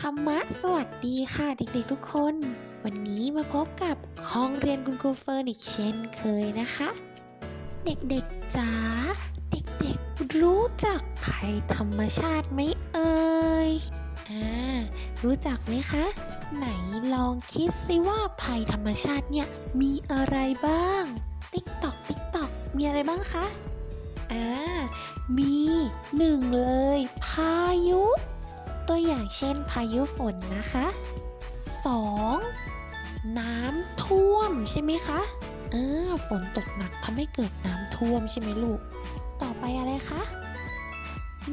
ธรรมะ สวัสดีค่ะเด็กๆทุกคน วันนี้มาพบกับห้องเรียนคุณครูเฟิร์นอีกเช่นเคยนะคะ เด็กๆจ๋าเด็กๆรู้จักภัยธรรมชาติไหมเอ่ยอ่ารู้จักไหมคะ ไหนลองคิดสิว่าภัยธรรมชาติเนี่ยมีอะไรบ้าง ติ๊กตอกติ๊กตอกมีอะไรบ้างคะอ่ามีหนึ่งเลย พายุ ตัวอย่างเช่นพายุฝนนะคะ 2. น้ำท่วมใช่ไหมคะเออฝนตกหนักทำให้เกิดน้ำท่วมใช่ไหมลูก ต่อไปอะไรคะ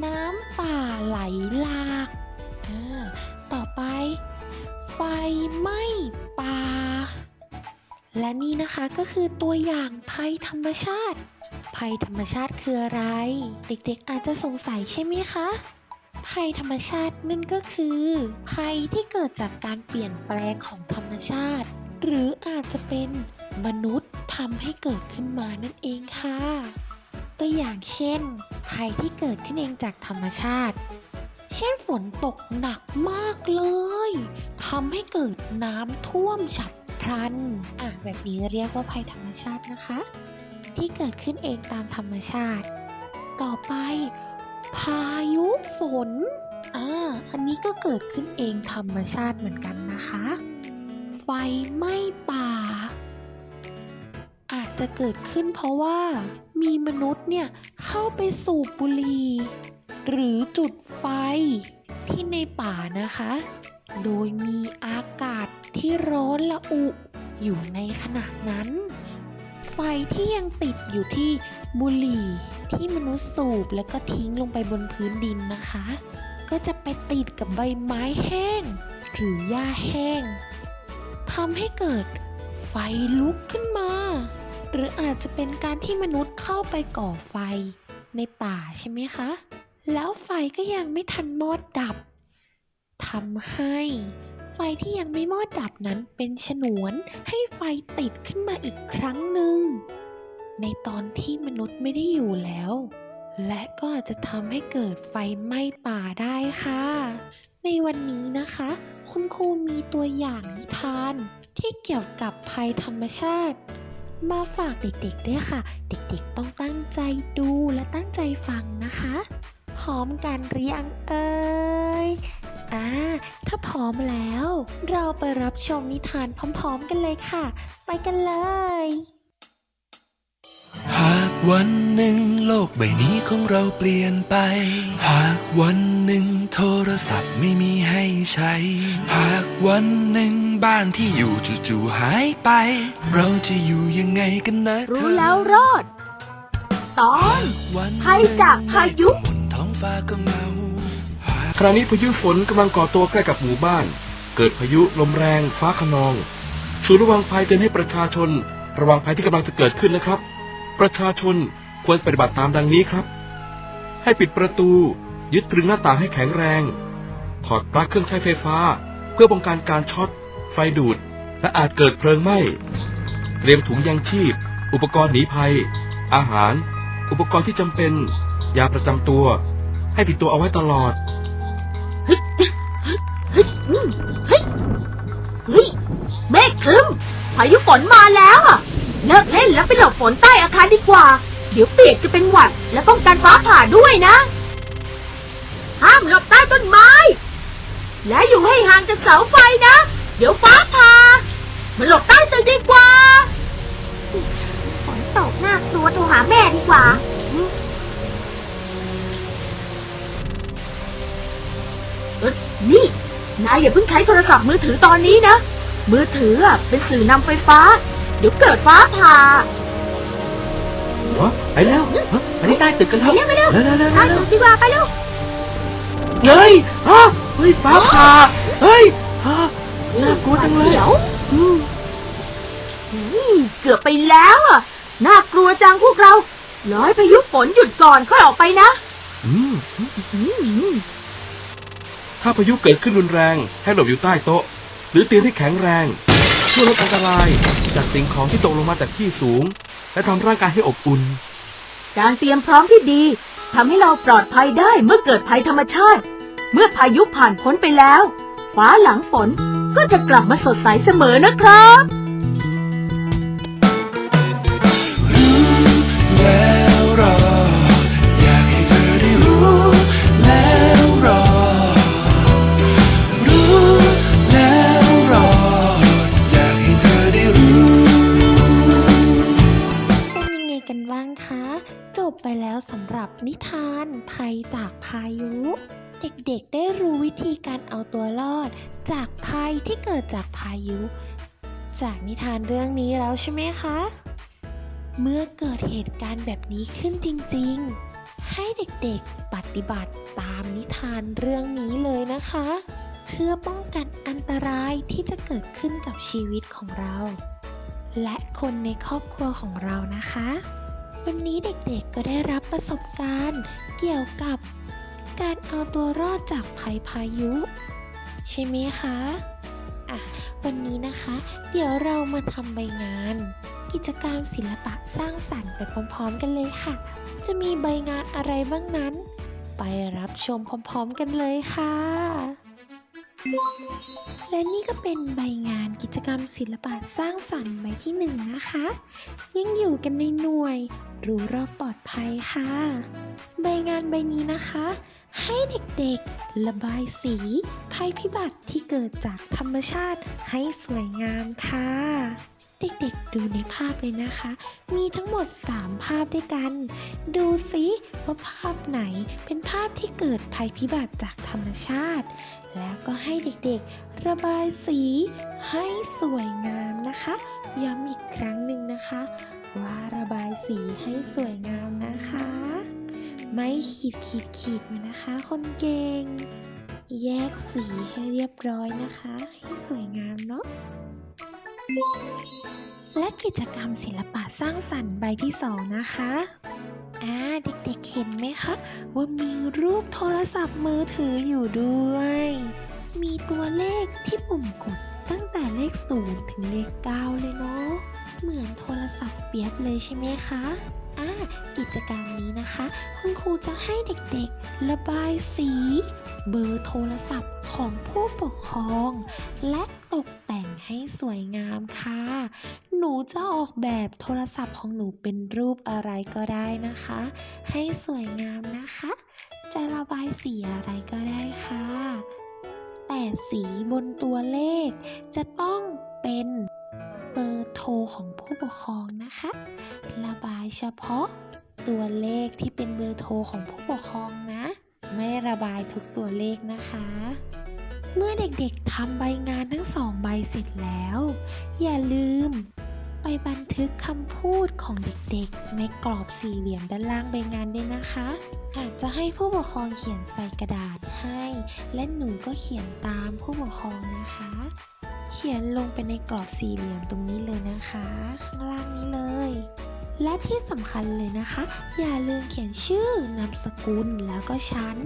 น้ำป่าไหลหลากอ่าต่อไป ไฟไหม้ป่า และนี่นะคะก็คือตัวอย่างภัยธรรมชาติ ภัยธรรมชาติคืออะไร เด็กๆอาจจะสงสัยใช่ไหมคะ ภัยธรรมชาตินั่นก็คือ ภัยที่เกิดจากการเปลี่ยนแปลงของธรรมชาติ หรืออาจจะเป็นมนุษย์ทำให้เกิดขึ้นมานั่นเองค่ะ ตัวอย่างเช่น ภัยที่เกิดขึ้นเองจากธรรมชาติ เช่นฝนตกหนักมากเลยทำให้เกิดน้ำท่วมฉับพลันอะแบบนี้เรียกว่าภัยธรรมชาตินะคะ ที่เกิดขึ้นเองตามธรรมชาติ ต่อไป พายุฝน อ่า อันนี้ก็เกิดขึ้นเองธรรมชาติเหมือนกันนะคะ ไฟไหม้ป่า อาจจะเกิดขึ้นเพราะว่ามีมนุษย์เนี่ยเข้าไปสูบบุหรี่หรือจุดไฟที่ในป่านะคะ โดยมีอากาศที่ร้อนละอุอยู่ในขณะนั้น ไฟที่ยังติดอยู่ที่ บุหรี่ที่มนุษย์สูบแล้วก็ทิ้งลงไปบนพื้นดินนะคะ ก็จะไปติดกับใบไม้แห้ง หรือหญ้าแห้งทำให้เกิดไฟลุกขึ้นมา หรืออาจจะเป็นการที่มนุษย์เข้าไปก่อไฟในป่าใช่ไหมคะ แล้วไฟก็ยังไม่ทันมอดดับทำให้ไฟที่ยังไม่มอดดับนั้นเป็นฉนวนให้ไฟติดขึ้นมาอีกครั้งหนึ่ง ในตอนที่มนุษย์ไม่ได้อยู่แล้ว และก็อาจจะทำให้เกิดไฟไหม้ป่าได้ค่ะ ในวันนี้นะคะ คุณครูมีตัวอย่างนิทาน ที่เกี่ยวกับภัยธรรมชาติ มาฝากเด็กๆด้วยค่ะ เด็กๆต้องตั้งใจดูและตั้งใจฟังนะคะ พร้อมกันหรือยังเอ่ยอ่าถ้าพร้อมแล้ว เราไปรับชมนิทานพร้อม ๆ กันเลยค่ะ ไปกันเลย วันหนึ่งโลกใบนี้ของเราเปลี่ยนไป หากวันหนึ่งโทรศัพท์ไม่มีให้ใช้ หากวันหนึ่งบ้านที่อยู่จู่ๆหายไป เราจะอยู่ยังไงกันนะเธอรู้แล้วรอด ตอนวันภัยจากพายุหมุนท้องฟ้าก็เงาหากคราวนี้พายุฝนกำลังก่อตัวใกล้กับหมู่บ้าน เกิดพายุลมแรงฟ้าขนอง ศูนย์ระวังภัยเตือนให้ประชาชน ระวังภัยที่กำลังจะเกิดขึ้นนะครับ ประชาชนควรปฏิบัติตามดังนี้ครับ ให้ปิดประตู ยึดตรึงหน้าต่างให้แข็งแรง ถอดปลั๊กเครื่องใช้ไฟฟ้า เพื่อป้องกันการช็อต ไฟดูด และอาจเกิดเพลิงไหม้ เตรียมถุงยางชีพ อุปกรณ์หนีภัย อาหาร อุปกรณ์ที่จำเป็น ยาประจำตัว ให้ติดตัวเอาไว้ตลอดเฮ้ยเมฆครึ้มพายุฝนมาแล้วอะ เลิกเล่นแล้วไปหลบฝนใต้อาคารดีกว่า เดี๋ยวเปียกจะเป็นหวัดและป้องกันฟ้าผ่าด้วยนะ ห้ามหลบใต้ต้นไม้ และอยู่ให้ห่างจากเสาไฟนะ เดี๋ยวฟ้าผ่ามาหลบใต้ตึกดีกว่าฝนตกน่ากลัวโทรหาแม่ดีกว่าเอ้ยนี่ นายอย่าเพิ่งใช้โทรศัพท์มือถือตอนนี้นะ มือถืออะเป็นสื่อนำไฟฟ้า เดี๋ยวเกิดฟ้าผ่าวะไปแล้วฮะอันนี้ใต้ตึกกันครับไปเร็วไปเร็วเร็วเร็วนายเร็วสุดดีกว่าไปเร็วเฮ้ยฮะเฮ้ยฟ้าผ่าเฮ้ยฮะน่ากลัวจังเลยเดี๋ยวอืมอืมเกือบไปแล้วอะน่ากลัวจังพวกเราร้อยพายุฝนหยุดก่อนค่อยออกไปนะอืมอืมถ้าพายุเกิดขึ้นรุนแรงให้หลบอยู่ใต้โต๊ะหรือเตียงที่แข็งแรงเพื่อลดอันตรายจากสิ่งของที่ตกลงมาจากที่สูง และทำร่างกายให้อบอุ่น การเตรียมพร้อมที่ดีทำให้เราปลอดภัยได้เมื่อเกิดภัยธรรมชาติ เมื่อพายุผ่านพ้นไปแล้ว ฟ้าหลังฝนก็จะกลับมาสดใสเสมอนะครับ แล้วสำหรับนิทานภัยจากพายุ เด็กๆได้รู้วิธีการเอาตัวรอด จากภัยที่เกิดจากพายุ จากนิทานเรื่องนี้แล้วใช่ไหมคะ เมื่อเกิดเหตุการณ์แบบนี้ขึ้นจริงๆ ให้เด็กๆปฏิบัติตามนิทานเรื่องนี้เลยนะคะ เพื่อป้องกันอันตรายที่จะเกิดขึ้นกับชีวิตของเรา และคนในครอบครัวของเรานะคะ วันนี้เด็กๆก็ได้รับประสบการณ์ เกี่ยวกับการเอาตัวรอดจากภัยพายุ ใช่ไหมคะอะวันนี้นะคะ เดี๋ยวเรามาทำใบงาน กิจกรรมศิลปะสร้างสรรค์ไปพร้อมๆกันเลยค่ะ จะมีใบงานอะไรบ้างนั้น ไปรับชมพร้อมๆกันเลยค่ะ และนี่ก็เป็นใบงานกิจกรรมศิลปะสร้างสรรค์ใบที่หนึ่งนะคะ ยังอยู่กันในหน่วย รู้รอบปลอดภัยค่ะ ใบงานใบนี้นะคะ ให้เด็กๆ ระบายสี ภัยพิบัติที่เกิดจากธรรมชาติให้สวยงามค่ะ เด็กๆดูในภาพเลยนะคะ มีทั้งหมด 3 ภาพด้วยกัน ดูสิว่าภาพไหนเป็นภาพที่เกิดภัยพิบัติจากธรรมชาติ แล้วก็ให้เด็กๆ ระบายสีให้สวยงามนะคะ ย้ำอีกครั้งหนึ่งนะคะ ว่าระบายสีให้สวยงามนะคะ ไม่ขีดขีดขีดมานะคะ คนเก่ง แยกสีให้เรียบร้อยนะคะ ให้สวยงามเนาะ และกิจกรรมศิลปะสร้างสรรค์ใบที่สองนะคะอ่าเด็กๆเห็นไหมคะ ว่ามีรูปโทรศัพท์มือถืออยู่ด้วย มีตัวเลขที่ปุ่มกดตั้งแต่เลข 0 ถึงเลข 9 เลยเนาะเหมือนโทรศัพท์เปียบเลยใช่ไหมคะอ่ากิจกรรมนี้นะคะ คุณครูจะให้เด็กๆ ระบายสี เบอร์โทรศัพท์ของผู้ปกครอง และตก ให้สวยงามค่ะ หนูจะออกแบบโทรศัพท์ของหนูเป็นรูปอะไรก็ได้นะคะ ให้สวยงามนะคะ จะระบายสีอะไรก็ได้ค่ะ แต่สีบนตัวเลข จะต้องเป็นเบอร์โทรของผู้ปกครองนะคะ ระบายเฉพาะตัวเลขที่เป็นเบอร์โทรของผู้ปกครองนะ ไม่ระบายทุกตัวเลขนะคะ เมื่อเด็กๆทำใบงานทั้งสองใบเสร็จแล้ว อย่าลืม ไปบันทึกคำพูดของเด็กๆ ในกรอบสี่เหลี่ยมด้านล่างใบงานด้วยนะคะ อาจจะให้ผู้ปกครองเขียนใส่กระดาษให้ และหนูก็เขียนตามผู้ปกครองนะคะ เขียนลงไปในกรอบสี่เหลี่ยมตรงนี้เลยนะคะ ข้างล่างนี้เลย และที่สำคัญเลยนะคะ อย่าลืมเขียนชื่อนามสกุลแล้วก็ชั้น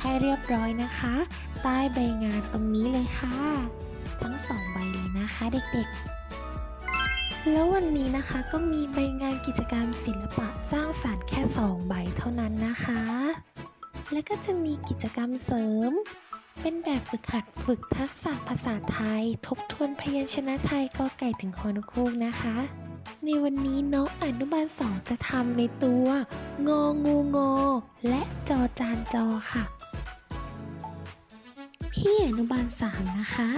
ให้เรียบร้อยนะคะ ใต้ใบงานตรงนี้เลยค่ะ ทั้งสองใบเลยนะคะเด็กๆแล้ววันนี้นะคะก็มีใบงานกิจกรรมศิลปะสร้างสารรค์แค่ 2 ใบเท่านั้นนะคะ และก็จะมีกิจกรรมเสริม เป็นแบบฝึกหัดฝึกทักษะภาษาไทย ทบทวนพยัญชนะไทยก็ไก่ถึงฮอนกคูกนะคะ ในวันนี้น้องอนุบาลสองจะทำในตัว งองูงอ และจอจานจอค่ะ พี่อนุบาลสามนะคะ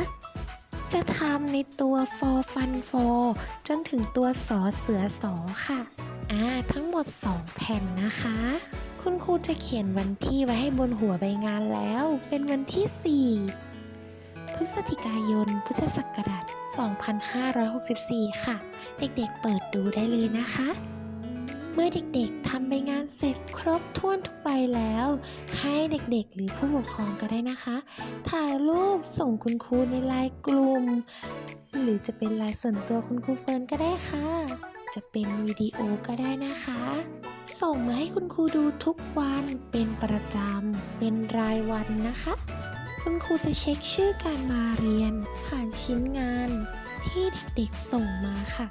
จะทำในตัว for fun for จนถึงตัวสอเสือสอค่ะอ่าทั้งหมด 2 แผ่นนะคะ คุณครูจะเขียนวันที่ไว้ให้บนหัวใบงานแล้ว เป็นวันที่ 4 พฤศจิกายน พุทธศักราช 2564 ค่ะ เด็กๆเปิดดูได้เลยนะคะ เมื่อเด็กๆทำใบงานเสร็จครบถ้วนทุกใบแล้ว ให้เด็กๆหรือผู้ปกครองก็ได้นะคะ ถ่ายรูปส่งคุณครูในไลน์กลุ่ม หรือจะเป็นไลน์ส่วนตัวคุณครูเฟิร์นก็ได้ค่ะ จะเป็นวิดีโอก็ได้นะคะ ส่งมาให้คุณครูดูทุกวันเป็นประจำเป็นรายวันนะคะ คุณครูจะเช็คชื่อการมาเรียน ผ่านชิ้นงานที่เด็กๆส่งมาค่ะ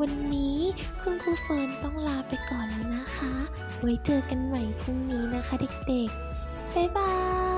วันนี้คุณครูเฟิร์นต้องลาไปก่อนแล้วนะคะ ไว้เจอกันใหม่พรุ่งนี้นะคะเด็กๆ บ๊ายบาย